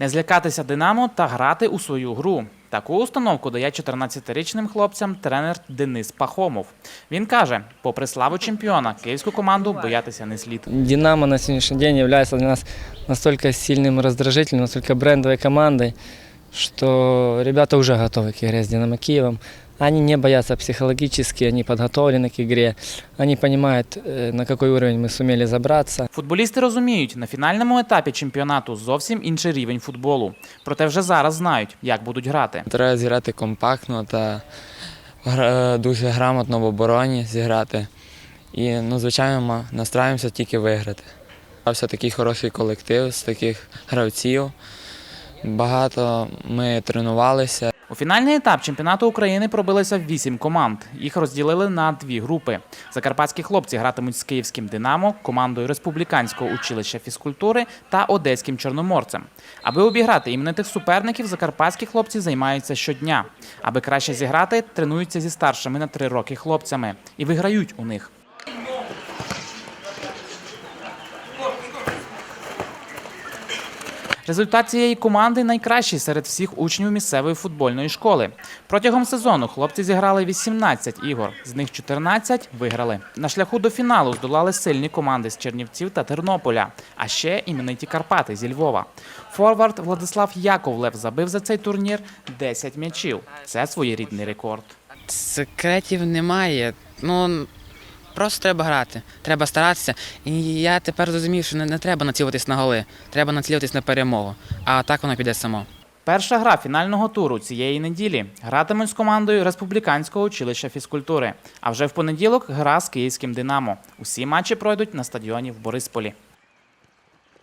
Не злякатися Динамо та грати у свою гру. Таку установку дає 14-річним хлопцям тренер Денис Пахомов. Він каже, попри славу чемпіона, київську команду боятися не слід. Динамо на сьогоднішній день є для нас настолько сильним роздражителем, настолько брендовою командою, що ребята вже готові к ігрі з Динамо Киевом. Они не боятся психологически, они подготовлены к игре, они понимают, э, на какой уровень мы сумели забраться. Футболісти розуміють, на фінальному етапі чемпіонату зовсім інший рівень футболу. Проте вже зараз знають, як будуть грати. Треба зіграти компактно та гра- дуже грамотно в обороні зіграти. І, ну, звичайно, ми настраюємося тільки виграти. Стався такий хороший колектив з таких гравців. Багато ми тренувалися. У фінальний етап чемпіонату України пробилися вісім команд. Їх розділили на дві групи. Закарпатські хлопці гратимуть з київським Динамо, командою Республіканського училища фізкультури та одеським чорноморцем. Аби обіграти іменитих суперників, закарпатські хлопці займаються щодня. Аби краще зіграти, тренуються зі старшими на три роки хлопцями і виграють у них. Результат цієї команди найкращий серед всіх учнів місцевої футбольної школи. Протягом сезону хлопці зіграли 18 ігор, з них 14 виграли. На шляху до фіналу здолали сильні команди з Чернівців та Тернополя, а ще імениті Карпати зі Львова. Форвард Владислав Яковлев забив за цей турнір 10 м'ячів. Це своєрідний рекорд. Секретів немає. Ну просто треба грати, треба старатися. І я тепер зрозумів, що не, не треба націлитись на голи, треба націлитись на перемогу. А так воно піде само. Перша гра фінального туру цієї неділі гратимуть з командою Республіканського училища фізкультури. А вже в понеділок гра з київським Динамо. Усі матчі пройдуть на стадіоні в Борисполі.